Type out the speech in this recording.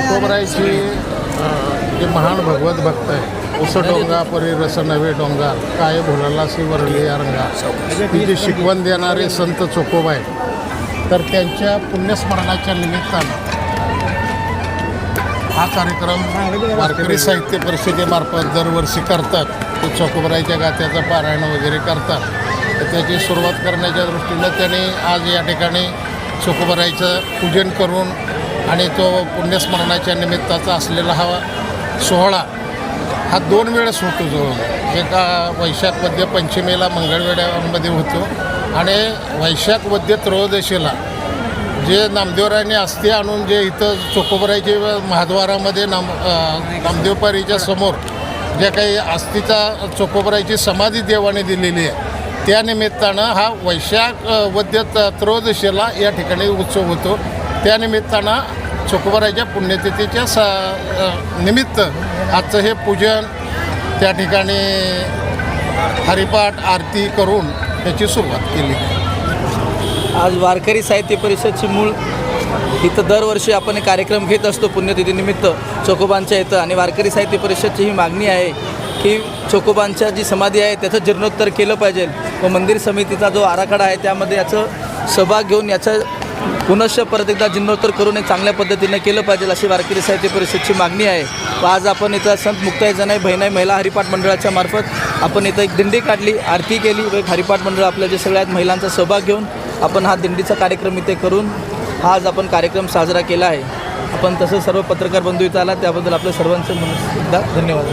तुकोबरायची जे महान भगवत भक्त आहे उस डोंगा परी रस नवे डोंगा काय भोलालासी वरली या रंगा ही जी शिकवण देणारे संत चोकोबा आहेत तर त्यांच्या पुण्यस्मरणाच्या निमित्तानं हा कार्यक्रम वारकरी साहित्य परिषदेमार्फत दरवर्षी करतात. ते चोकोबरायच्या गात्याचं पारायण वगैरे करतात. तर त्याची सुरुवात करण्याच्या दृष्टीनं त्यांनी आज या ठिकाणी चोकोबरायचं पूजन करून आणि तो पुण्यस्मरणाच्या निमित्ताचा असलेला हा सोहळा हा दोन वेळेस होतो जवळ एका वैशाख वद्य पंचमीला मंगळवेड्यामध्ये होतो आणि वैशाख वद्य त्रयोदशीला जे नामदेवरायांनी अस्थी आणून जे इथं चोकोबरायचे महाद्वारामध्ये नाम नामदेवपारीच्या समोर जे काही अस्थिचा चोकोबरायची समाधी देवाने दिलेली आहे त्या निमित्तानं हा वैशाख वद्य त- त्रयोदशीला या ठिकाणी उत्सव होतो. त्यानिमित्तानं चोकोबरायच्या पुण्यतिथीच्या स निमित्त आजचं हे पूजन त्या ठिकाणी हरिपाठ आरती करून त्याची सुरुवात केली. आज वारकरी साहित्य परिषदची मूळ इथं दरवर्षी आपण एक कार्यक्रम घेत असतो पुण्यतिथीनिमित्त चोकोबांच्या इथं आणि वारकरी साहित्य परिषदची ही मागणी आहे की चोकोबांच्या जी समाधी आहे त्याचं जीर्णोत्तर केलं पाहिजे. व मंदिर समितीचा जो आराखडा आहे त्यामध्ये याचं सहभाग घेऊन याचं पुनश्च परत एकदा जीर्णोत्तर करून एक चांगल्या पद्धतीनं केलं पाहिजे अशी वारकरी साहित्य परिषदची मागणी आहे. व आज आपण इथं संत मुक्ताई जनाई बहिणाई महिला हरिपाठ मंडळाच्या मार्फत आपण इथं एक दिंडी काढली आरती केली व एक हरिपाठ मंडळ आपल्या जे सगळ्यात महिलांचा सहभाग घेऊन आपण हा दिंडीचा कार्यक्रम इथे करून हा आज आपण कार्यक्रम साजरा केला आहे. आपण तसं सर्व पत्रकार बंधू इथं आला त्याबद्दल आपल्या सर्वांचं मनस्फूर्त धन्यवाद.